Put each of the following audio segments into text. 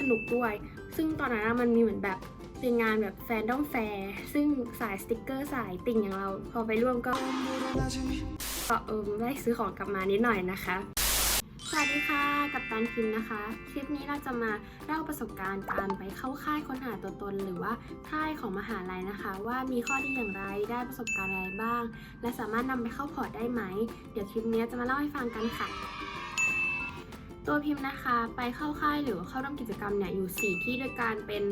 สนุกด้วย ซึ่งตอนนั้นอะมันมีเหมือนแบบเป็นงานแบบแฟนดอมแฟร์ซึ่งสายสติกเกอร์สายติ่งอย่างเรา พอไปร่วมก็ก็เออได้ซื้อของกลับมานิดหน่อยนะคะ สวัสดีค่ะกับตันพิมพ์นะคะ คลิปนี้เราจะมาเล่าประสบการณ์การไปเข้าค่ายค้นหาตัวตนหรือว่าค่ายของมหาลัยนะคะ ว่ามีข้อดีอย่างไรได้ประสบการณ์อะไรบ้าง และสามารถนำไปเข้าพอร์ตได้ไหม เดี๋ยวคลิปนี้จะมาเล่าให้ฟังกันค่ะ ตัวพิมพ์นะคะไปเข้าค่ายหรือเข้าร่วมกิจกรรมเนี่ยอยู่ 4 ที่ด้วยการเป็น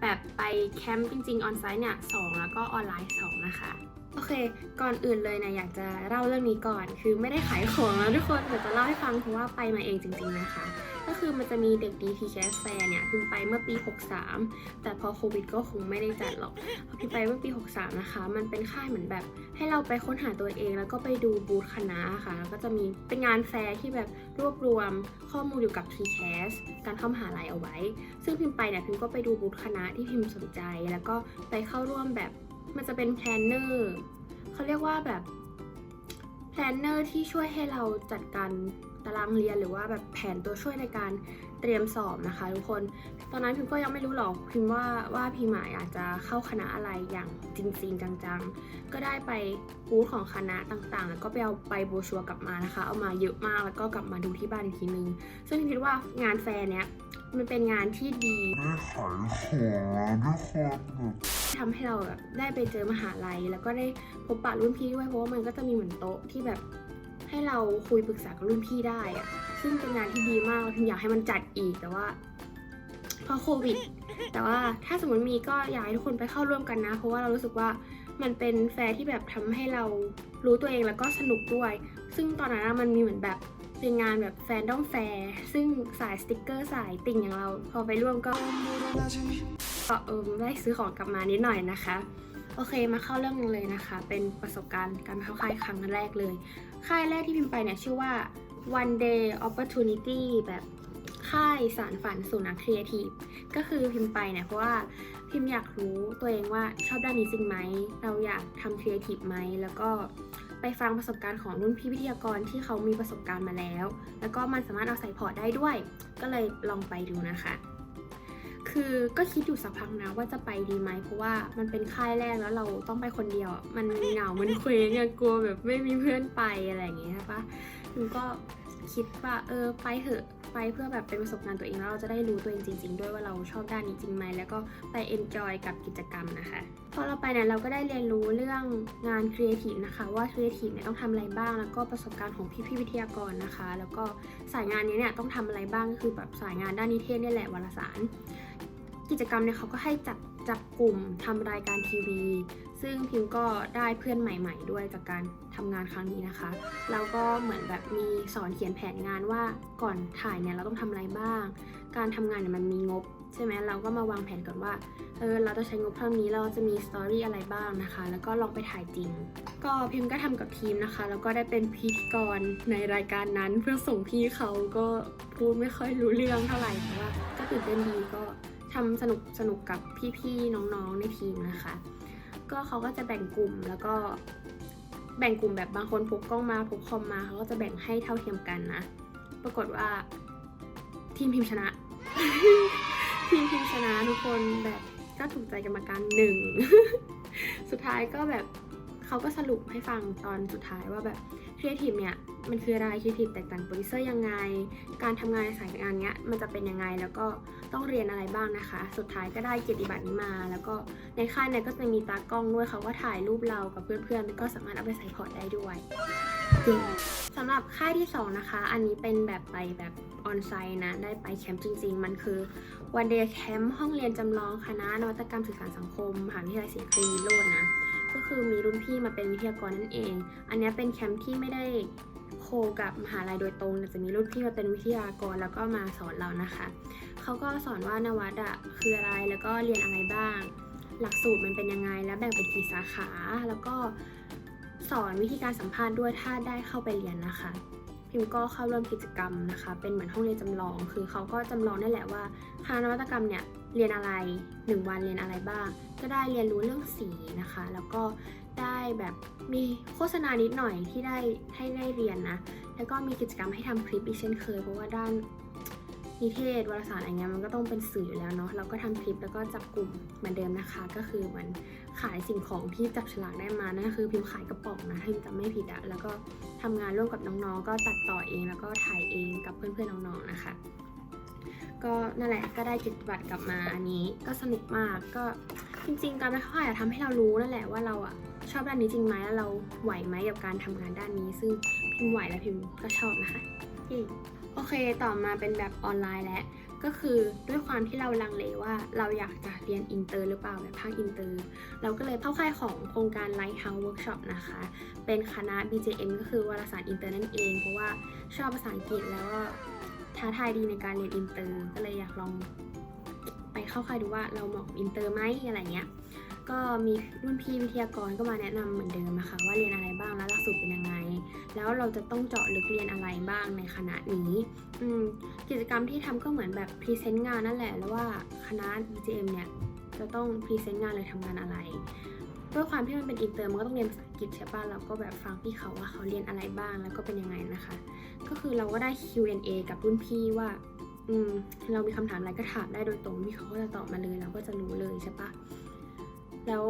แบบไปแคมป์จริงๆออนไซต์เนี่ยสองแล้วก็ออนไลน์ 2 นะคะ โอเค ก่อนอื่นเลยนะอยากจะเล่าเรื่องนี้ก่อน คือไม่ได้ขายของนะทุกคนแต่จะเล่าให้ฟังเพราะว่าไปมาเองจริง ๆ นะคะ ก็คือมันจะมีเด็กดีทีแคสแฟร์เนี่ยพิมไปเมื่อปี 63 แต่พอโควิดก็คงไม่ได้จัดหรอกพอพิมไปเมื่อปี 63 นะคะ มันเป็นค่ายเหมือนแบบ ให้เราไปค้นหาตัวเอง แล้วก็ไปดูบูธคณะค่ะแล้วก็จะมีเป็นงานแฟร์ที่แบบรวบรวมข้อมูลอยู่กับ TCAS การเข้ามหาลัยเอาไว้ ซึ่งพิมไปเนี่ยพิมก็ไปดูบูธคณะที่พิมสนใจ แล้วก็ไปเข้าร่วมแบบมันจะเป็นแพลนเนอร์เขาเรียกว่าแบบแพลนเนอร์ที่ช่วยให้เราจัดการ ตารางเรียนหรือว่าแบบแผนตัวช่วยในการเตรียมสอบนะคะ ทุกคน ตอนนั้นพิมก็ยังไม่รู้หรอกพิมว่าว่าพิมอยากจะเข้าคณะอะไรอย่างจริงๆ จังๆ ก็ได้ไปบูธของคณะต่างๆ แล้วก็ไปเอาไปโบรชัวร์กลับมานะคะ เอามาเยอะมากแล้วก็กลับมาดูที่บ้านอีกทีนึง ซึ่งพิมคิดว่างานแฟร์เนี้ยมันเป็นงานที่ดีไม่ขายของนะทุกคนแบบทำให้เราแบบได้ไปเจอมหาลัย แล้วก็ได้พบปะรุ่นพี่ด้วยเพราะว่ามันก็จะมีเหมือนโต๊ะที่แบบ ให้เราคุยปรึกษากับรุ่นพี่ได้อะซึ่งเป็นงานที่ดีมากพิมอยากให้มันจัดอีกแต่ว่าเพราะโควิด แต่ว่าถ้าสมมติมีก็อยากให้ทุกคนไปเข้าร่วมกันนะ เพราะว่าเรารู้สึกว่ามันเป็นแฟร์ที่แบบทำให้เรารู้ตัวเองแล้วก็สนุกด้วย ซึ่งตอนนั้นมันมีเหมือนแบบเป็นงานแบบแฟนดอมแฟร์ซึ่งสายสติกเกอร์สายติ่งอย่างเรา พอไปร่วมก็ก็เออได้ซื้อของกลับมานิดหน่อยนะคะ โอเคมาเข้าเรื่องเลยนะคะ เป็นประสบการณ์การเข้าค่ายครั้งแรกเลย ค่ายแรกที่พิมพ์ไปเนี่ยชื่อว่า one day opportunity แบบค่ายสารฝันสู่นักครีเอทีฟก็คือพิมพ์ไปเนี่ยเพราะว่าพิมพ์อยากรู้ตัวเองว่าชอบด้านนี้จริงไหม เราอยากทำครีเอทีฟไหม แล้วก็ไปฟังประสบการณ์ของรุ่นพี่วิทยากรที่เขามีประสบการณ์มาแล้ว แล้วก็มันสามารถเอาใส่พอร์ตได้ด้วย ก็เลยลองไปดูนะคะ คือก็คิดอยู่สักพักนะว่าจะไปดีไหมเพราะว่ามันเป็นค่ายแรกแล้วเราต้องไปคนเดียวมันเหงามันเคว้งกลัวแบบไม่มีเพื่อนไปอะไรอย่างเงี้ยใช่ปะมันก็คิดว่าเออไปเถอะไปเพื่อแบบเป็นประสบการณ์ตัวเองแล้วเราจะได้รู้ตัวเองจริง ๆ ด้วยว่าเราชอบด้านนี้จริงไหมแล้วก็ไปเอนจอยกับกิจกรรมนะคะพอเราไปเนี่ยเราก็ได้เรียนรู้เรื่องงานครีเอทีฟนะคะ ว่าครีเอทีฟเนี่ยต้องทำอะไรบ้าง แล้วก็ประสบการณ์ของพี่ๆวิทยากรนะคะ แล้วก็สายงานนี้เนี่ยต้องทำอะไรบ้างก็คือแบบสายงานด้านนิเทศนี่แหละวารสาร กิจกรรมเนี่ยเขาก็ให้จับจับกลุ่มทำรายการทีวี ซึ่งพิมก็ได้เพื่อนใหม่ ๆ ด้วยจากการทำงานครั้งนี้นะคะแล้วก็เหมือนแบบมีสอนเขียนแผนงานว่าก่อนถ่ายเนี่ยเราต้องทำอะไรบ้าง การทำงานเนี่ยมันมีงบใช่ไหมเราก็มาวางแผนก่อนว่า เออ เราจะใช้งบเท่านี้เราจะมีสตอรี่อะไรบ้างนะคะ แล้วก็ลองไปถ่ายจริง ก็พิมก็ทำกับทีมนะคะ แล้วก็ได้เป็นพิธีกรในรายการนั้น เพื่อส่งพี่เขาก็พูดไม่ค่อยรู้เรื่องเท่าไหร่แต่ว่าก็ตื่นเต้นดีก็ ทำสนุกสนุกกับพี่ๆน้องๆในทีมนะคะ ก็เขาก็จะแบ่งกลุ่มแล้วก็แบ่งกลุ่มแบบบางคนพกกล้องมาพกคอมมาเขาก็จะแบ่งให้เท่าเทียมกันนะ ปรากฏว่าทีมพิมชนะ ทีมพิมชนะทุกคนแบบก็ถูกใจกรรมการหนึ่ง สุดท้ายก็แบบเขาก็สรุปให้ฟังตอนสุดท้ายว่าแบบ ครีเอทีฟเนี่ยมันคืออะไรครีเอทีฟแตกต่างโปรดิวเซอร์ยังไง การทำงานในสายงานเนี้ยมันจะเป็นยังไงแล้วก็ต้องเรียนอะไรบ้างนะคะ สุดท้ายก็ได้เกียรติบัตรนี้มา แล้วก็ในค่ายเนี่ยก็จะมีตากล้องด้วยเขาก็ถ่ายรูปเรากับเพื่อนๆแล้วก็สามารถเอาไปใส่พอร์ตได้ด้วยจริงสำหรับค่ายที่สองนะคะ อันนี้เป็นแบบไปแบบออนไซต์นะ ได้ไปแคมป์จริง ๆ มันคือวันเดย์แคมป์ห้องเรียนจำลองคณะนวัตกรรมสื่อสารสังคมมหาวิทยาลัยศรีนครินทร์วิโรจน์นะ ก็คือมีรุ่นพี่มาเป็นวิทยากรนั่นเอง อันนี้เป็นแคมป์ที่ไม่ได้โคกับมหาลัยโดยตรงแต่จะมีรุ่นพี่มาเป็นวิทยากรแล้วก็มาสอนเรานะคะเขาก็สอนว่านวัดอะคืออะไรแล้วก็เรียนอะไรบ้าง หลักสูตรมันเป็นยังไงแล้วแบ่งเป็นกี่สาขาแล้วก็ สอนวิธีการสัมภาษณ์ด้วยถ้าได้เข้าไปเรียนนะคะ พิมก็เข้าร่วมกิจกรรมนะคะ เป็นเหมือนห้องเรียนจำลอง คือเขาก็จำลองนั่นแหละว่าคณะนวัตกรรมเนี่ยเรียนอะไร 1 วันเรียนอะไรบ้าง ก็ได้เรียนรู้เรื่องสีนะคะ แล้วก็ได้แบบมีโฆษณานิดหน่อยที่ได้ให้ได้เรียนนะ แล้วก็มีกิจกรรมให้ทำคลิปอีกเช่นเคย เพราะว่าด้าน นิเทศวารสารอะไรเงี้ยมันก็ต้องเป็นสื่ออยู่แล้วเนาะเราก็ทำคลิปแล้วก็จับกลุ่มเหมือนเดิมนะคะ ก็คือมือนขายสิ่งของที่จับฉลากได้มานั่นคือพิมพ์ขายกระป๋องนะถ้าพิมจำไม่ผิดอะแล้วก็ทำงานร่วมกับน้องๆ ก็ตัดต่อเองแล้วก็ถ่ายเองกับเพื่อนๆน้องๆนะคะ ก็นั่นแหละก็ได้จิตบัตรกลับมาอันนี้ก็สนุกมากก็จริงๆการไปเข้าค่ายอะทำให้เรารู้นั่นแหละว่าเราอะชอบด้านนี้จริงไหมแล้วเราไหวไหมกับการทำงานด้านนี้ ซึ่งพิมไหวและพิมก็ชอบนะคะเย้ โอเคต่อมาเป็นแบบออนไลน์แล้วก็คือด้วยความที่เราลังเลว่าเราอยากจะเรียนอินเตอร์หรือเปล่าแบบภาคอินเตอร์ เราก็เลยเข้าค่ายของโครงการ Lighthouse Workshop นะคะ เป็นคณะ BJM ก็คือวารสารอินเตอร์นั่นเอง เพราะว่าชอบภาษาอังกฤษแล้วก็ท้าทายดีในการเรียนอินเตอร์ ก็เลยอยากลองไปเข้าค่ายดูว่าเราเหมาะอินเตอร์ไหมอะไรเงี้ย ก็มีรุ่นพี่วิทยากรก็มาแนะนำเหมือนเดิมนะคะว่าเรียนอะไรบ้างแล้วหลักสูตรเป็นยังไง แล้วเราจะต้องเจาะลึกเรียนอะไรบ้างในคณะนี้กิจกรรมที่ทำก็เหมือนแบบพรีเซนต์งานนั่นแหละแล้วว่าคณะ BGM เนี่ยจะต้องพรีเซนต์งานเลยทำงานอะไรด้วยความที่มันเป็นอินเตอร์มันก็ต้องเรียนภาษาอังกฤษใช่ป่ะเราก็แบบฟังพี่เขาว่าเขาเรียนอะไรบ้างแล้วก็เป็นยังไงนะคะ ก็คือเราก็ได้ Q&A กับรุ่นพี่ว่าอืมเรามีคำถามอะไรก็ถามได้โดยตรงพี่เขาก็จะตอบมาเลยเราก็จะรู้เลยใช่ปะ แล้ว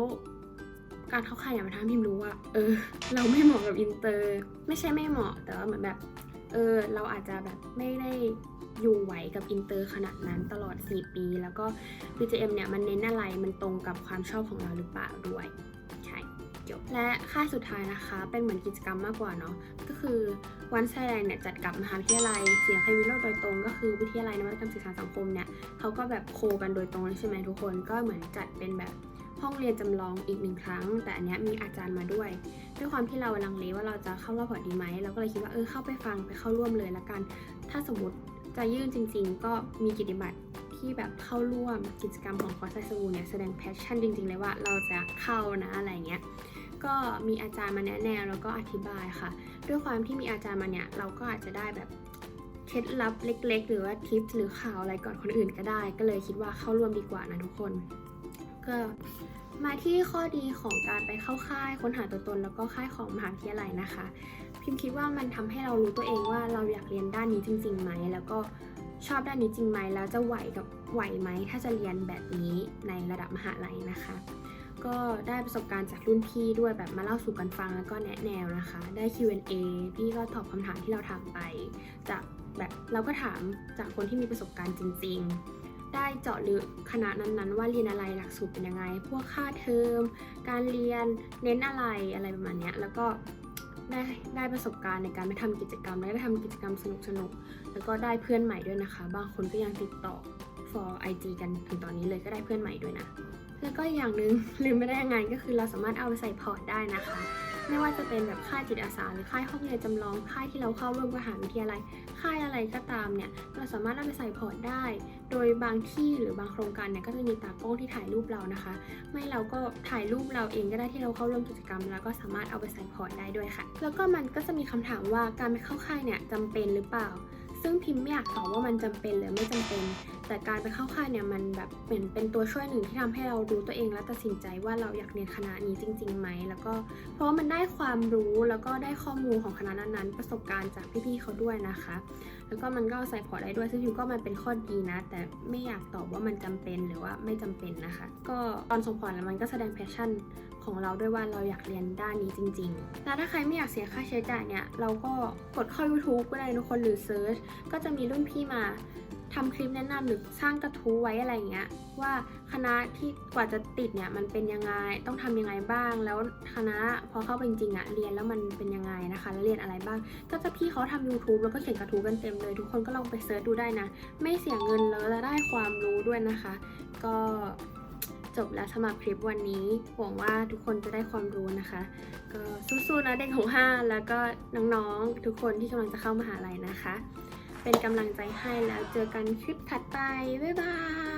การเข้าค่ายเนี่ยมันทำให้พิมรู้ว่า เออ เราไม่เหมาะกับอินเตอร์ ไม่ใช่ไม่เหมาะ แต่ว่าเหมือนแบบ เออ เราอาจจะแบบไม่ได้อยู่ไหวกับอินเตอร์ขนาดนั้นตลอด 4 ปี แล้วก็ BGM เนี่ยมันเน้นอะไร มันตรงกับความชอบของเราหรือเปล่าด้วย ใช่จบและค่ายสุดท้ายนะคะ เป็นเหมือนกิจกรรมมากกว่าเนาะ ก็คือวันไซแลนเนี่ยจัดกับมหาวิทยาลัยเสียงไฮวิโรจน์โดยตรง ก็คือวิทยาลัยนวัตกรรมสื่อสารสังคมเนี่ยเขาก็แบบโคกันโดยตรงเลยใช่ไหมทุกคน ก็เหมือนจัดเป็นแบบ ห้องเรียนจำลองอีกหนึ่งครั้ง แต่อันเนี้ยมีอาจารย์มาด้วย ด้วยความที่เราลังเลว่าเราจะเข้ารอบพอดีไหมเราก็เลยคิดว่าเออเข้าไปฟังไปเข้าร่วมเลยละกัน ถ้าสมมติจะยื่นจริง ๆ ก็มีกิจบัตรที่แบบเข้าร่วมกิจกรรมของคอร์สไซซูเนี่ยแสดงแพชชั่นจริง ๆ เลยว่าเราจะเข้านะอะไรเงี้ยก็มีอาจารย์มาแนะแนวแล้วก็อธิบายค่ะ ด้วยความที่มีอาจารย์มาเนี่ยเราก็อาจจะได้แบบเคล็ดลับเล็ก ๆ หรือว่าทิปหรือข่าวอะไรก่อนคนอื่นก็ได้ ก็เลยคิดว่าเข้าร่วมดีกว่านะทุกคน ก็มาที่ข้อดีของการไปเข้าค่ายค้นหาตัวตนแล้วก็ค่ายของมหาวิทยาลัยนะคะ พิมคิดว่ามันทำให้เรารู้ตัวเองว่าเราอยากเรียนด้านนี้จริงๆไหมแล้วก็ชอบด้านนี้จริงไหมแล้วจะไหวกับไหวไหมถ้าจะเรียนแบบนี้ในระดับมหาลัยนะคะ ก็ได้ประสบการณ์จากรุ่นพี่ด้วยแบบมาเล่าสู่กันฟังแล้วก็แนะแนวนะคะ ได้ Q&A พี่ก็ตอบคำถามที่เราถามไป จากแบบเราก็ถามจากคนที่มีประสบการณ์จริง ๆ ได้เจาะลึกคณะนั้นๆ ว่าเรียนอะไรหลักสูตรเป็นยังไง พวกค่าเทอม การเรียนเน้นอะไรอะไรประมาณนี้แล้วก็ได้ได้ประสบการณ์ในการไปทำกิจกรรมและได้ทำกิจกรรมสนุกๆแล้วก็ได้เพื่อนใหม่ด้วยนะคะ บางคนก็ยังติดต่อ for IG กันถึงตอนนี้เลยก็ได้เพื่อนใหม่ด้วยนะ แล้วก็อย่างหนึ่งลืมไม่ได้ยังไงก็คือเราสามารถเอาไปใส่พอร์ตได้นะคะ ไม่ว่าจะเป็นแบบค่ายจิตอาสาหรือค่ายห้องเรียนจำลองค่ายที่เราเข้าร่วมกับมหาวิทยาลัยค่ายอะไรก็ตามเนี่ยเราสามารถเอาไปใส่พอร์ตได้ โดยบางที่หรือบางโครงการเนี่ยก็จะมีตากล้องที่ถ่ายรูปเรานะคะ ไม่เราก็ถ่ายรูปเราเองก็ได้ที่เราเข้าร่วมกิจกรรม แล้วก็สามารถเอาไปใส่พอร์ตได้ด้วยค่ะ แล้วก็มันก็จะมีคำถามว่าการไปเข้าค่ายเนี่ยจำเป็นหรือเปล่า ซึ่งพิมพ์ไม่อยากตอบว่ามันจำเป็นหรือไม่จำเป็น แต่การไปเข้าค่ายเนี่ยมันแบบเหมือนเป็นตัวช่วยหนึ่งที่ทำให้เรารู้ตัวเองและตัดสินใจว่าเราอยากเรียนคณะนี้จริงๆไหมแล้วก็เพราะว่ามันได้ความรู้แล้วก็ได้ข้อมูลของคณะนั้นๆ ประสบการณ์จากพี่ๆเขาด้วยนะคะ แล้วก็มันก็ใส่พอร์ตได้ด้วยซึ่งพิมก็มันเป็นข้อดีนะ แต่ไม่อยากตอบว่ามันจำเป็นหรือว่าไม่จำเป็นนะคะ ก็ตอนส่งพอร์ตแล้วมันก็แสดงแพชชั่นของเราด้วยว่าเราอยากเรียนด้านนี้จริงๆ แล้วถ้าใครไม่อยากเสียค่าใช้จ่ายเนี่ยเราก็กดเข้า YouTube ก็ได้ทุกคนหรือเซิร์ชก็จะมีรุ่นพี่มา ทำคลิปแนะนำหรือสร้างกระทู้ไว้อะไรเงี้ย ว่าคณะที่กว่าจะติดเนี่ยมันเป็นยังไงต้องทำยังไงบ้าง แล้วคณะพอเข้าไปจริงๆอะเรียนแล้วมันเป็นยังไงนะคะแล้วเรียนอะไรบ้าง ก็จะพี่เขาทำ YouTube แล้วก็เขียนกระทู้กันเต็มเลย ทุกคนก็ลองไปเซิร์ชดูได้นะ ไม่เสียเงินแล้วจะได้ความรู้ด้วยนะคะ ก็จบแล้วสำหรับคลิปวันนี้หวังว่าทุกคนจะได้ความรู้นะคะ ก็สู้ๆนะเด็กของห้าแล้วก็น้องๆทุกคนที่กำลังจะเข้ามหาลัยนะคะ เป็นกำลังใจให้แล้วเจอกันคลิปถัดไป บ๊ายบาย